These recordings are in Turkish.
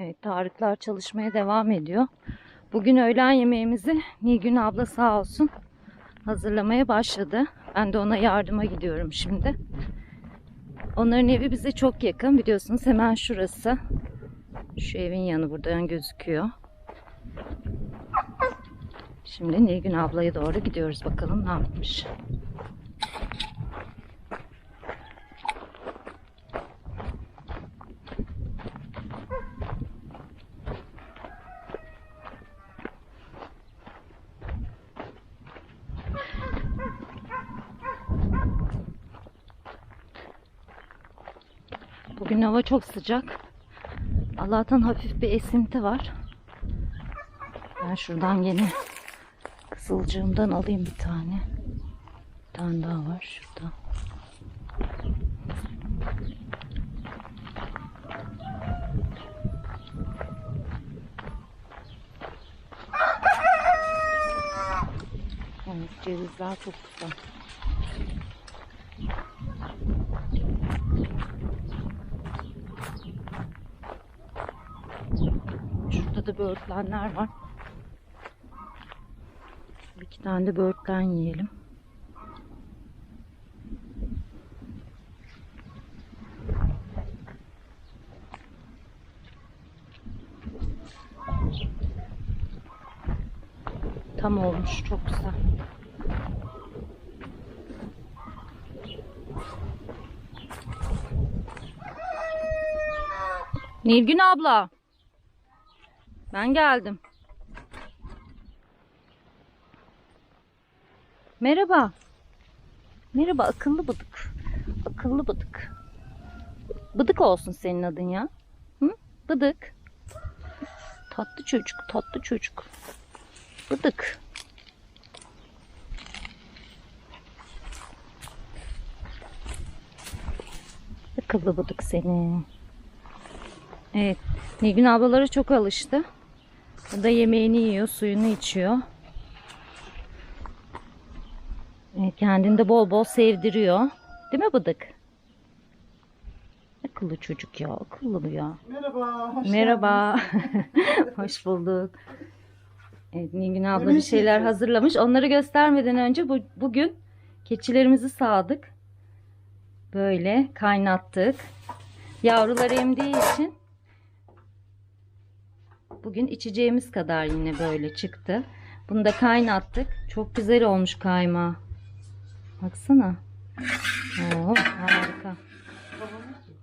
Evet Tarıklar çalışmaya devam ediyor. Bugün öğlen yemeğimizi Nilgün abla sağ olsun hazırlamaya başladı. Ben de ona yardıma gidiyorum şimdi. Onların evi bize çok yakın biliyorsunuz hemen şurası. Şu evin yanı buradan gözüküyor. Şimdi Nilgün ablaya doğru gidiyoruz bakalım ne yapmış. Bugün hava çok sıcak. Allah'tan hafif bir esinti var. Ben şuradan yine kızılcığımdan alayım bir tane. Bir tane daha var şurada. Evet, cevizler çok güzel. Böğürtlenler var. Bir iki tane de böğürtlen yiyelim. Tam olmuş. Çok güzel. Nilgün abla. Ben geldim. Merhaba. Merhaba akıllı bıdık. Akıllı bıdık. Bıdık olsun senin adın ya. Hı? Bıdık. Tatlı çocuk, tatlı çocuk. Bıdık. Akıllı bıdık seni. Evet. Nilgün ablalara çok alıştı. O da yemeğini yiyor, suyunu içiyor. Evet, kendini de bol bol sevdiriyor. Değil mi Bıdık? Akıllı çocuk ya, akıllı bu ya. Merhaba. Hoş Merhaba. Hoş bulduk. Evet, Nilgün abla bir şeyler hazırlamış. Onları göstermeden önce bu, bugün keçilerimizi sağdık. Böyle kaynattık. Yavrular emdiği için bugün içeceğimiz kadar yine böyle çıktı. Bunu da kaynattık. Çok güzel olmuş kaymağı. Baksana. Oo, harika.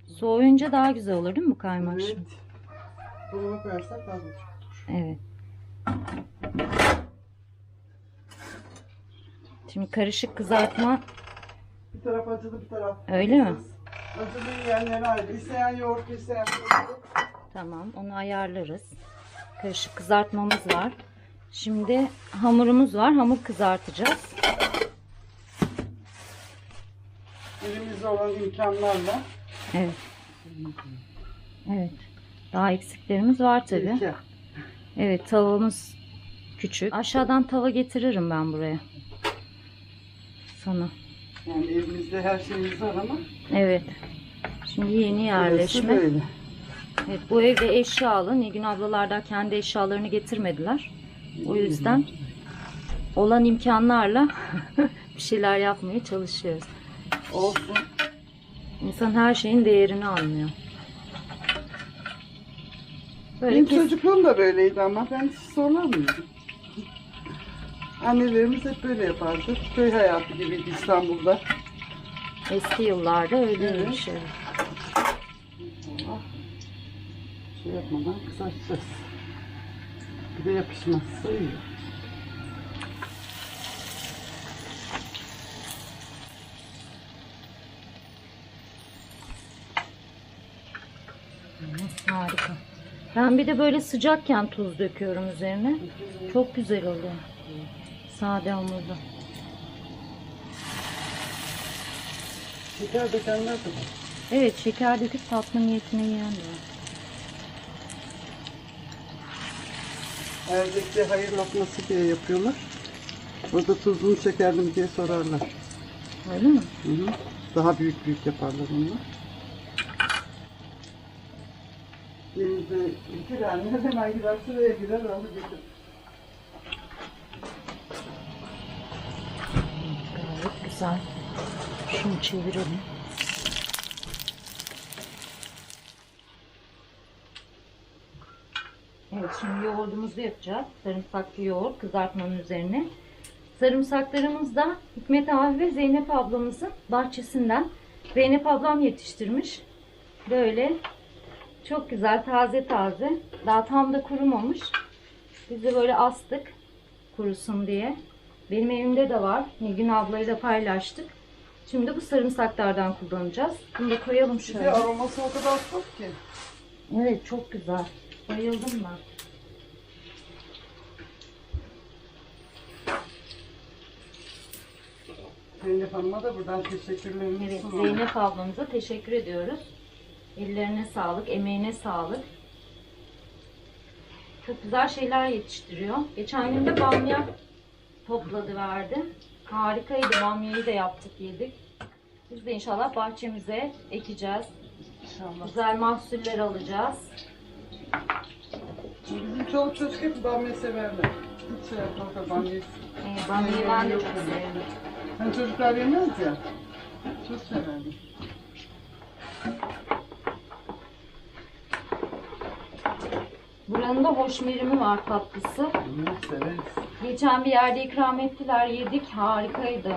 Soğuyunca daha güzel olur değil mi bu kaymak Evet. şimdi? Dolaba koyarsak daha güzel. Evet. Şimdi karışık kızartma Bir taraf acılı bir taraf. Öyle mi? Acılı yiyenlere ayrı. İsteyen yoğurt, isteyen yoğurt. tamam onu ayarlarız. Karışık kızartmamız var. Şimdi hamurumuz var. Hamur kızartacağız. Elimizde olan imkanlarla. Evet. Evet. Daha eksiklerimiz var. İlke. Evet tavamız küçük. Aşağıdan tava getiririm ben buraya. Sana. Yani evimizde her şeyimiz var ama. Evet. Şimdi yeni burası yerleşme. Böyle. Evet bu evde eşyalı. Nilgün ablalar da kendi eşyalarını getirmediler. O yüzden olan imkanlarla bir şeyler yapmaya çalışıyoruz. Olsun. İnsan her şeyin değerini anlıyor. Böyle Benim kes- çocukluğum da böyleydi ama ben hiç zorlanmıyordum. Annelerimiz hep böyle yapardı. Köy hayatı gibiydi İstanbul'da. eski yıllarda öyleymiş. Evet. Allah. Şey yapmadan kızartacağız. Bir de yapışmazsa iyi. Harika. Ben bir de böyle sıcakken tuz döküyorum üzerine. Çok güzel oluyor. Sade hamurda. Şeker dökenler de. Evet şeker döküp tatlı niyetine yiyen de var. Erdek'te hayır lokması diye yapıyorlar. Orada tuzunu çekerdim diye sorarlar. Öyle mi? Hı hı. Daha büyük büyük yaparlar onlar. Şimdi iki tane hemen gider şuraya girer alır getirir. Gayet güzel. Şunu çevirelim. Şimdi yoğurdumuzu yapacağız. Sarımsaklı yoğurt kızartmanın üzerine. Sarımsaklarımız da Hikmet abi ve Zeynep ablamızın bahçesinden. Zeynep ablam yetiştirmiş. Böyle çok güzel taze taze. Daha tam da kurumamış. Biz de böyle astık kurusun diye. Benim evimde de var. Nilgün ablayla paylaştık. Şimdi bu sarımsaklardan kullanacağız. Bunu da koyalım Bir şöyle. de aroması o kadar çok ki. Evet çok güzel. Bayıldım ben. Zeynep Hanım'a da buradan teşekkürlerimi Evet sunalım. Zeynep ablamıza teşekkür ediyoruz. Ellerine sağlık, emeğine sağlık. Çok güzel şeyler yetiştiriyor. Geçen gün de bamya topladı verdi. Harikaydı. Bamyayı da yaptık yedik. Biz de inşallah bahçemize ekeceğiz. İnşallah. Güzel mahsuller alacağız. Bizim çoluk çocuk hep bamya severler. Hiç şey bamya. Ee, bamyayı ben de çok severim. Hani çocuklar yemez ya. Çok severler. Buranın da hoşmerimi var tatlısı. Bunu severiz. Geçen bir yerde ikram ettiler, yedik. Harikaydı.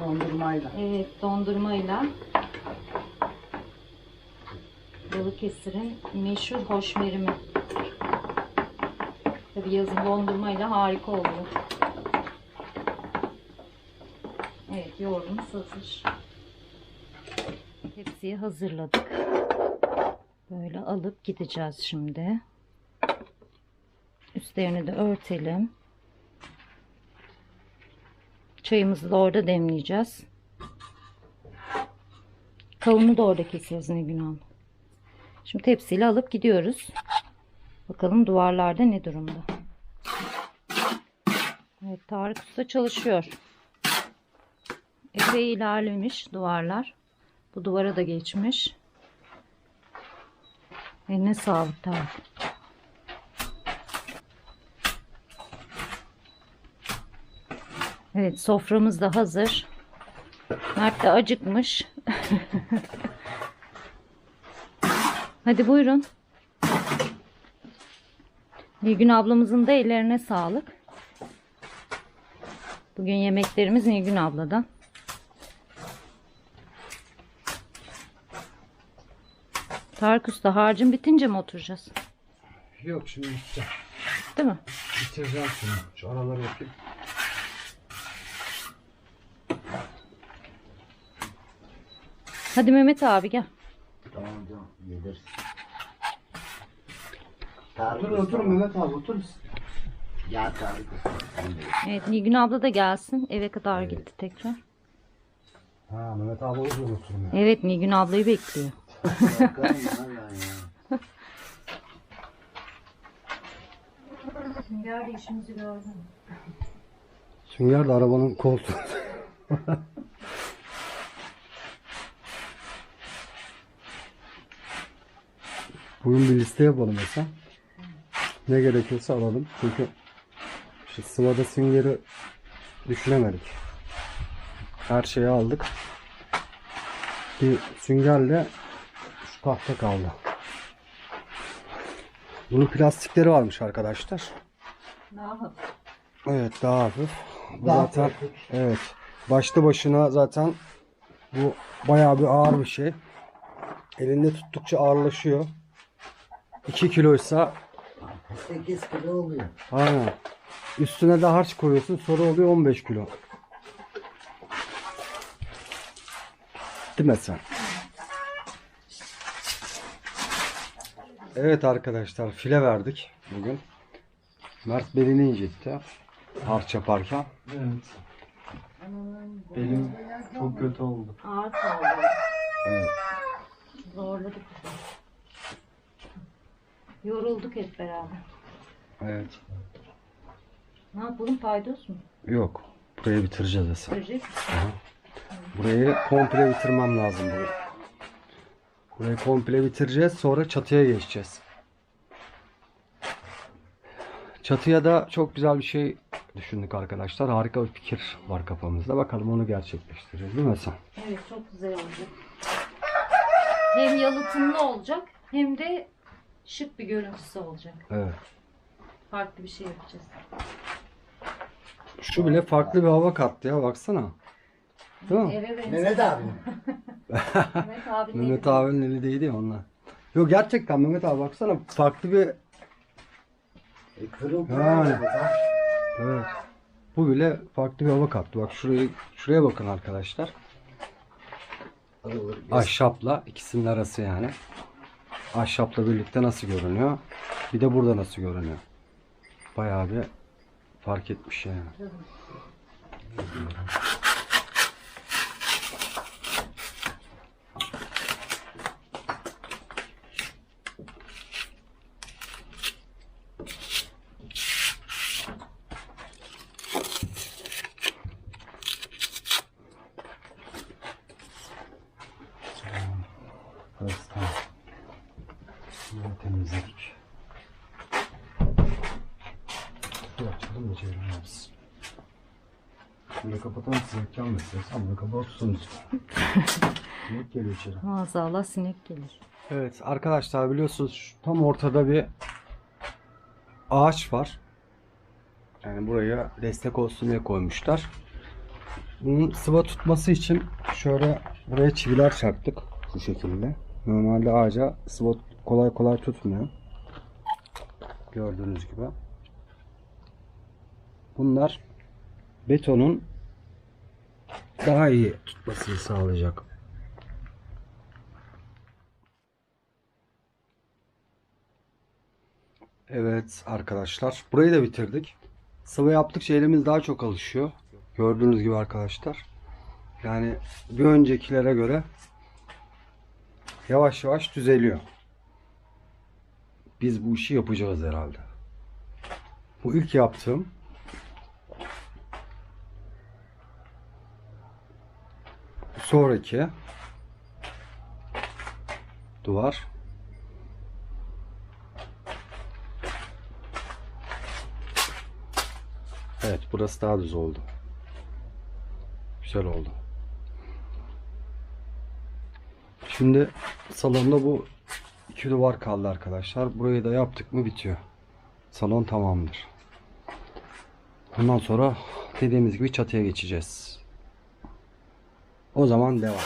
Dondurmayla. Evet, dondurmayla. Balıkesir'in meşhur hoşmerimi. Tabii yazın dondurmayla harika oluyor. Evet, yoğurdumuz hazır. Tepsiyi hazırladık. Böyle alıp gideceğiz şimdi. Üstlerini de örtelim. Çayımızı da orada demleyeceğiz. Kavunu da orada keseriz Nilgün abla. Şimdi tepsiyle alıp gidiyoruz. Bakalım duvarlarda ne durumda. Evet Tarık Usta çalışıyor. Epey ilerlemiş duvarlar. Bu duvara da geçmiş. Eline sağlık Tarık. Evet soframız da hazır. Mert de acıkmış. Hadi buyurun. Nilgün ablamızın da ellerine sağlık. Bugün yemeklerimiz Nilgün abladan. Tarık Usta harcın bitince mi oturacağız? Yok şimdi biteceğim. Değil mi? Bitireceğim şimdi. Şu araları yapayım. Hadi Mehmet abi gel. Tamam tamam yedir. Otur otur Mehmet abi otur? Ya Tarık. Evet Nilgün abla da gelsin. Eve kadar gitti tekrar. Ha Mehmet abi uzun oturmuyor. Evet Nilgün ablayı bekliyor. Bakalım valla ya. Sünger de işimizi gördü. Sünger de arabanın koltuğu. Bugün bir liste yapalım mesela. Ne gerekiyorsa alalım. Çünkü şu sıvada süngeri düşünemedik. Her şeyi aldık. Bir süngerle tahta kaldı. Bunun plastikleri varmış arkadaşlar. Daha hafif. Evet daha hafif. Bu Daha zaten pratik. evet. Başlı başına zaten bu bayağı bir ağır bir şey. Elinde tuttukça ağırlaşıyor. 2 kiloysa 8 kilo oluyor. aynen. Üstüne de harç koyuyorsun sonra oluyor 15 kilo. Değil mi sen? Evet arkadaşlar file verdik bugün. Mert belini incetti. Harç yaparken. Evet. Belim çok kötü oldu. Ağır kaldı. Evet. Zorladık. Yorulduk hep beraber. Evet. Ne yapalım paydos mu? Yok. Burayı bitireceğiz Esen. Görecek misin? Burayı komple bitirmem lazım burayı. Burayı komple bitireceğiz. Sonra çatıya geçeceğiz. Çatıya da çok güzel bir şey düşündük arkadaşlar. Harika bir fikir var kafamızda. Bakalım onu gerçekleştireceğiz değil mi Hasan? Evet çok güzel olacak. Hem yalıtımlı olacak hem de şık bir görüntüsü olacak. Evet. Farklı bir şey yapacağız. Şu bile farklı bir hava kattı ya baksana. Değil mi? Eve benziyor. Mehmet abi. Mehmet abi Mehmet abinin eli değdi ya onunla. Yok gerçekten Mehmet abi baksana farklı bir E, kırıl Yani. evet. Bu bile farklı bir hava kattı. Bak şurayı şuraya bakın arkadaşlar. Ahşapla ikisinin arası yani. Ahşapla birlikte nasıl görünüyor? Bir de burada nasıl görünüyor? Bayağı bir fark etmiş yani. Tamam. Bunları temizledik. Dur açalım da yapsın. Şöyle kapatalım size gelmesin. Sen bunu kapatırsanız. Sinek geliyor içeri. Maazallah sinek gelir. Evet arkadaşlar biliyorsunuz şu tam ortada bir ağaç var. Yani buraya destek olsun diye koymuşlar. Bunun sıva tutması için şöyle buraya çiviler çaktık bu şekilde. Normalde ağaca sıva kolay kolay tutmuyor. Gördüğünüz gibi. Bunlar betonun daha iyi tutmasını sağlayacak. Evet arkadaşlar. Burayı da bitirdik. Sıvı yaptıkça elimiz daha çok alışıyor. Gördüğünüz gibi arkadaşlar. Yani bir öncekilere göre yavaş yavaş düzeliyor. Biz bu işi yapacağız herhalde. Bu ilk yaptığım. Sonraki duvar. Evet burası daha düz oldu. Güzel oldu. Şimdi salonda bu iki duvar kaldı arkadaşlar. Burayı da yaptık mı bitiyor. Salon tamamdır. Ondan sonra dediğimiz gibi çatıya geçeceğiz. O zaman devam.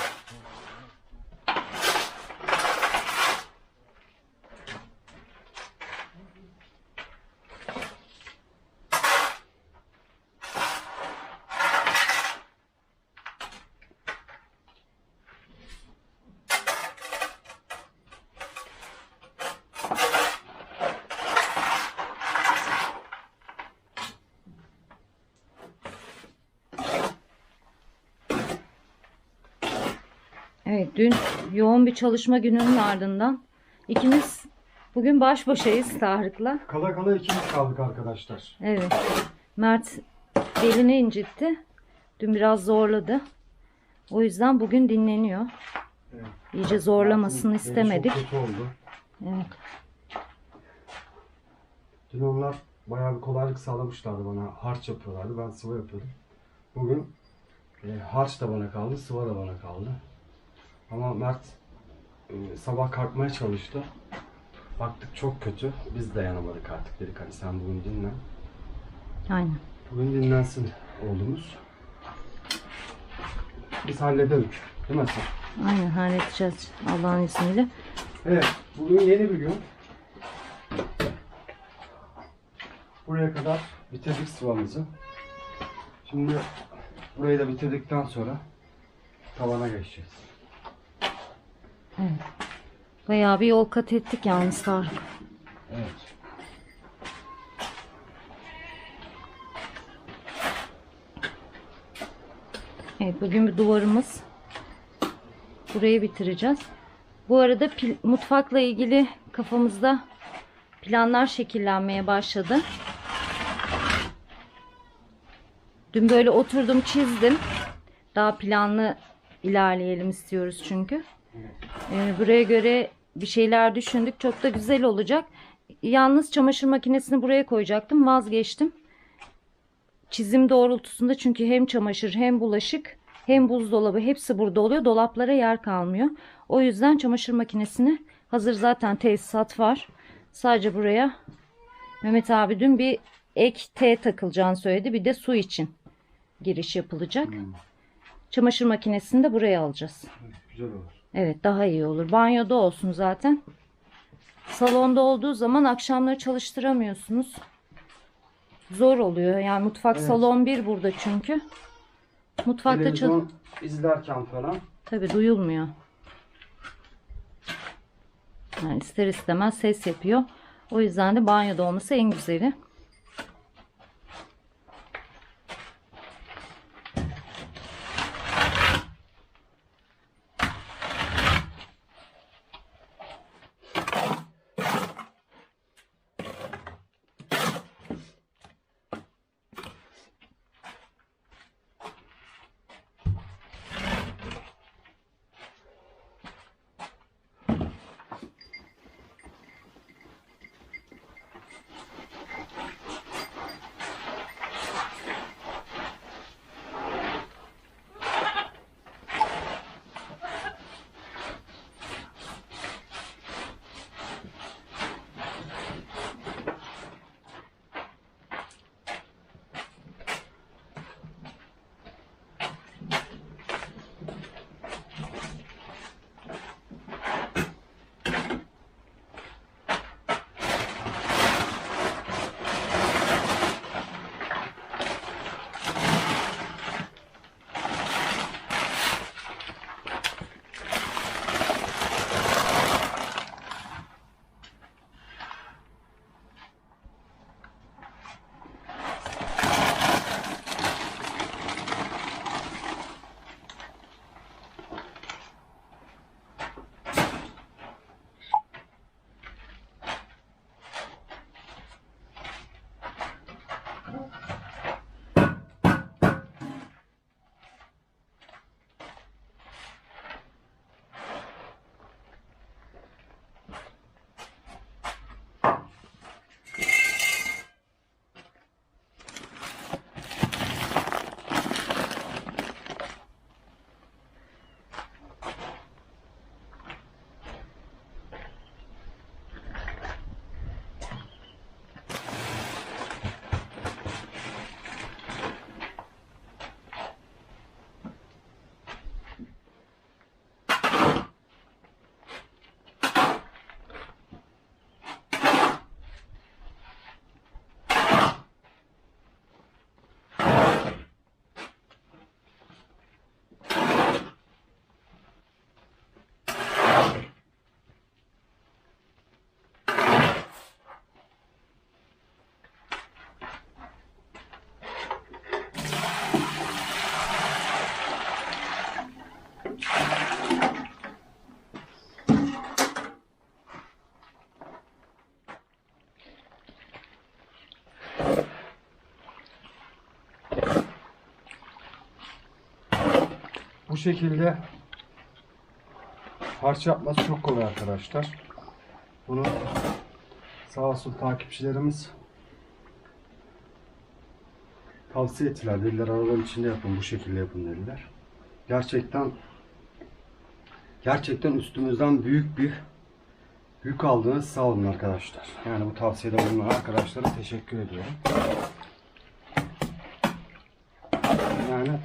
Evet dün yoğun bir çalışma gününün ardından ikimiz bugün baş başayız Tarık'la. Kala kala ikimiz kaldık arkadaşlar. Evet. Mert belini incitti. Dün biraz zorladı. O yüzden bugün dinleniyor. Evet. İyice zorlamasını Beni istemedik. Çok kötü oldu. Evet. Dün onlar bayağı bir kolaylık sağlamışlardı bana. Harç yapıyorlardı. Ben sıvı yapıyordum. Bugün e, harç da bana kaldı, sıvı da bana kaldı. Ama Mert e, sabah kalkmaya çalıştı. Baktık çok kötü. Biz dayanamadık artık dedik hani sen bugün dinlen. Aynen. Bugün dinlensin oğlumuz. Biz halledelim. Değil mi sen? Aynen halledeceğiz Allah'ın izniyle. Evet, bugün yeni bir gün. Buraya kadar bitirdik sıvamızı. Şimdi burayı da bitirdikten sonra tavana geçeceğiz. Bayağı bir yol kat ettik yalnız Tarık. Evet. Evet bugün bir duvarımız. Burayı bitireceğiz. Bu arada pil- mutfakla ilgili kafamızda planlar şekillenmeye başladı. Dün böyle oturdum çizdim. Daha planlı ilerleyelim istiyoruz çünkü. Ee, buraya göre bir şeyler düşündük. Çok da güzel olacak. yalnız çamaşır makinesini buraya koyacaktım. Vazgeçtim. Çizim doğrultusunda çünkü hem çamaşır hem bulaşık hem buzdolabı hepsi burada oluyor. Dolaplara yer kalmıyor. O yüzden çamaşır makinesini hazır zaten tesisat var. Sadece buraya Mehmet abi dün bir ek T takılacağını söyledi. Bir de su için giriş yapılacak. Çamaşır makinesini de buraya alacağız. Güzel olur. Evet daha iyi olur. Banyoda olsun zaten. Salonda olduğu zaman akşamları çalıştıramıyorsunuz. Zor oluyor. Yani mutfak Evet. salon bir burada çünkü. Mutfakta izlerken falan tabii duyulmuyor. Yani ister istemez ses yapıyor. O yüzden de banyoda olması en güzeli. Şekilde harç yapması çok kolay arkadaşlar. Bunu sağ olsun takipçilerimiz tavsiye ettiler. Dediler arabanın içinde yapın bu şekilde yapın dediler. Gerçekten gerçekten üstümüzden büyük bir yük aldınız sağ olun arkadaşlar. Yani bu tavsiyede bulunan arkadaşlara teşekkür ediyorum. Yani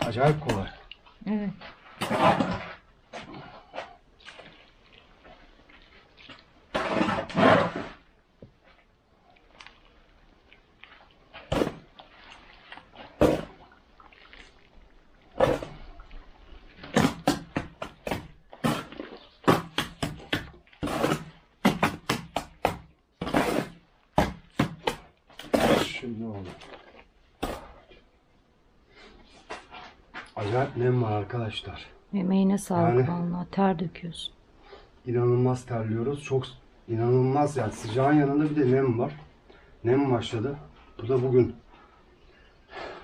acayip kolay. Evet. Şimdi oldu. Acayip nem var arkadaşlar. Yemeğine sağlık Yani- vallahi ter döküyorsun. İnanılmaz terliyoruz. Çok inanılmaz yani sıcağın yanında bir de nem var. Nem başladı. Bu da bugün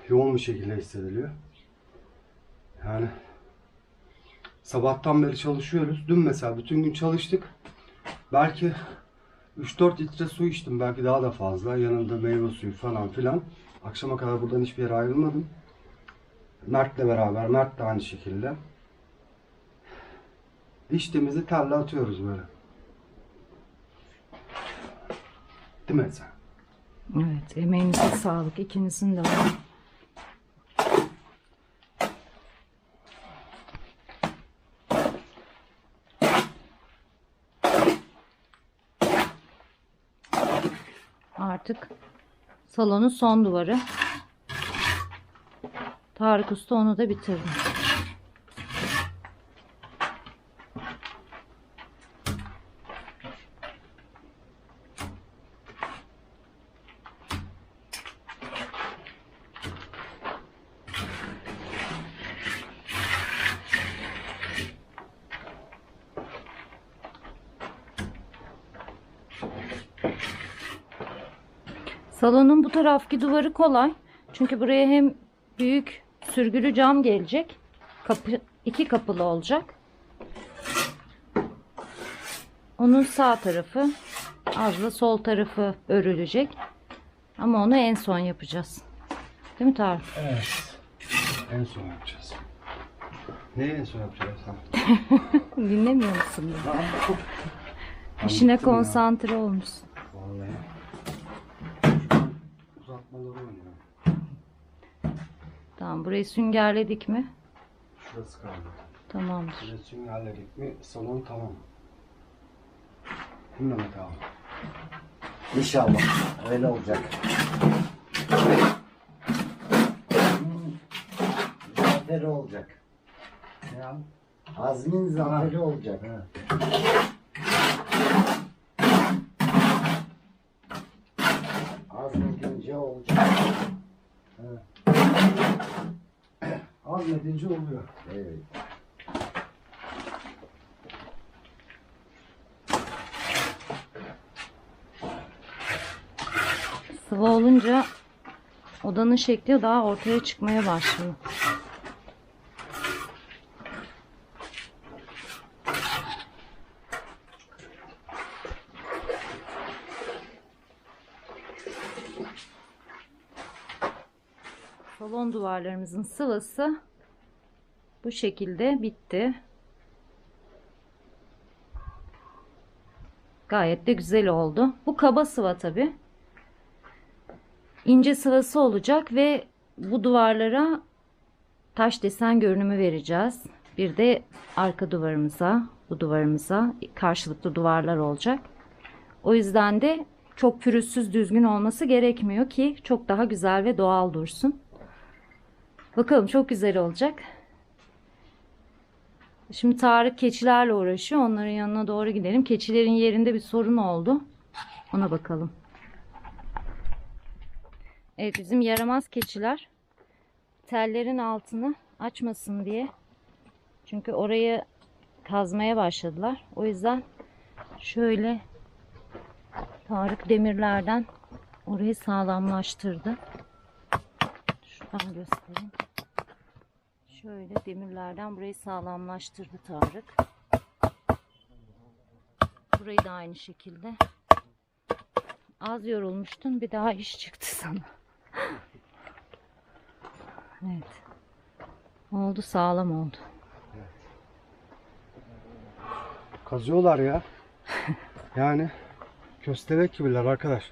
yoğun bir şekilde hissediliyor. Yani sabahtan beri çalışıyoruz. Dün mesela bütün gün çalıştık. Belki 3-4 litre su içtim belki daha da fazla. Yanında meyve suyu falan filan. Akşama kadar buradan hiçbir yere ayrılmadım. Mert'le beraber, Mert de aynı şekilde. İçtiğimizi telle atıyoruz böyle. Değil mi sen? Evet, emeğinize sağlık. ikinizin de var. Artık salonun son duvarı. Tarık Usta onu da bitirdi. Salonun bu tarafki duvarı kolay. Çünkü buraya hem büyük sürgülü cam gelecek. Kapı, iki kapılı olacak. Onun sağ tarafı az da sol tarafı örülecek. Ama onu en son yapacağız. Değil mi Tarık? Evet. En son yapacağız. Neyi en son yapacağız? Dinlemiyor musun? beni? Ben İşine konsantre olmuşsun. Vallahi. Uzatmaları oynuyor. Tamam burayı süngerledik mi? Şurası kaldı. Tamamdır. Şurası süngerledik mi salon tamam. Mehmet abi? İnşallah öyle olacak. Zaferi olacak. Ya. Azmin zaferi olacak. Azmedince olacak. Azmedince oluyor. Evet. Sıvı olunca odanın şekli daha ortaya çıkmaya başlıyor. Salon duvarlarımızın sıvası bu şekilde bitti. Gayet de güzel oldu. Bu kaba sıva tabi. İnce sıvası olacak ve bu duvarlara taş desen görünümü vereceğiz. Bir de arka duvarımıza, bu duvarımıza karşılıklı duvarlar olacak. O yüzden de çok pürüzsüz düzgün olması gerekmiyor ki çok daha güzel ve doğal dursun. Bakalım çok güzel olacak. Şimdi Tarık keçilerle uğraşıyor. Onların yanına doğru gidelim. Keçilerin yerinde bir sorun oldu. Ona bakalım. Evet bizim yaramaz keçiler tellerin altını açmasın diye. Çünkü orayı kazmaya başladılar. O yüzden şöyle Tarık demirlerden orayı sağlamlaştırdı. Şuradan göstereyim. Şöyle demirlerden burayı sağlamlaştırdı Tarık. Burayı da aynı şekilde. Az yorulmuştun bir daha iş çıktı sana. evet. Oldu sağlam oldu. Kazıyorlar ya. yani köstebek gibiler arkadaş.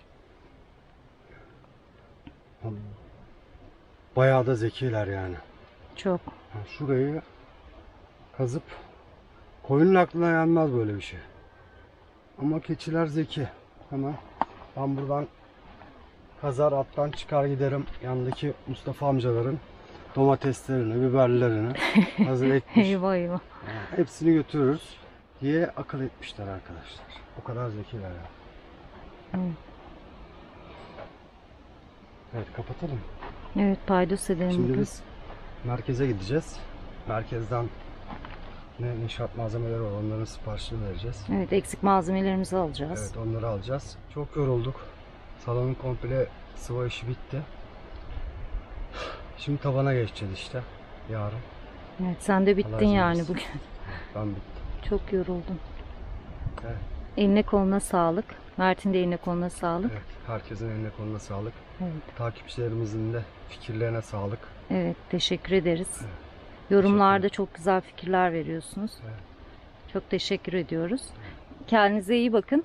Bayağı da zekiler yani. Çok. Yani şurayı kazıp koyunun aklına gelmez böyle bir şey. Ama keçiler zeki. Hemen ben buradan kazar attan çıkar giderim yanındaki Mustafa amcaların domateslerini, biberlerini hazır ekmiş. Eyvah eyvah. Hepsini götürürüz diye akıl etmişler arkadaşlar. O kadar zekiler ya. Evet kapatalım. Evet paydos edelim. Şimdi biz merkeze gideceğiz. Merkezden ne inşaat malzemeleri var onların siparişini vereceğiz. Evet eksik malzemelerimizi alacağız. Evet onları alacağız. Çok yorulduk. Salonun komple sıva işi bitti. Şimdi tabana geçeceğiz işte. Yarın. Evet sen de bittin Allah yani bugün. Ben bittim. Çok yoruldum. Evet. Eline koluna sağlık. Mert'in de eline koluna sağlık. Evet, herkesin eline koluna sağlık. Evet. Takipçilerimizin de fikirlerine sağlık. Evet, teşekkür ederiz. Yorumlarda çok güzel fikirler veriyorsunuz. Evet. Çok teşekkür ediyoruz. Kendinize iyi bakın.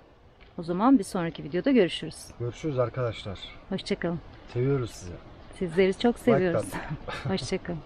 O zaman bir sonraki videoda görüşürüz. Görüşürüz arkadaşlar. Hoşçakalın. Seviyoruz sizi. Sizleri çok seviyoruz. Hoşçakalın.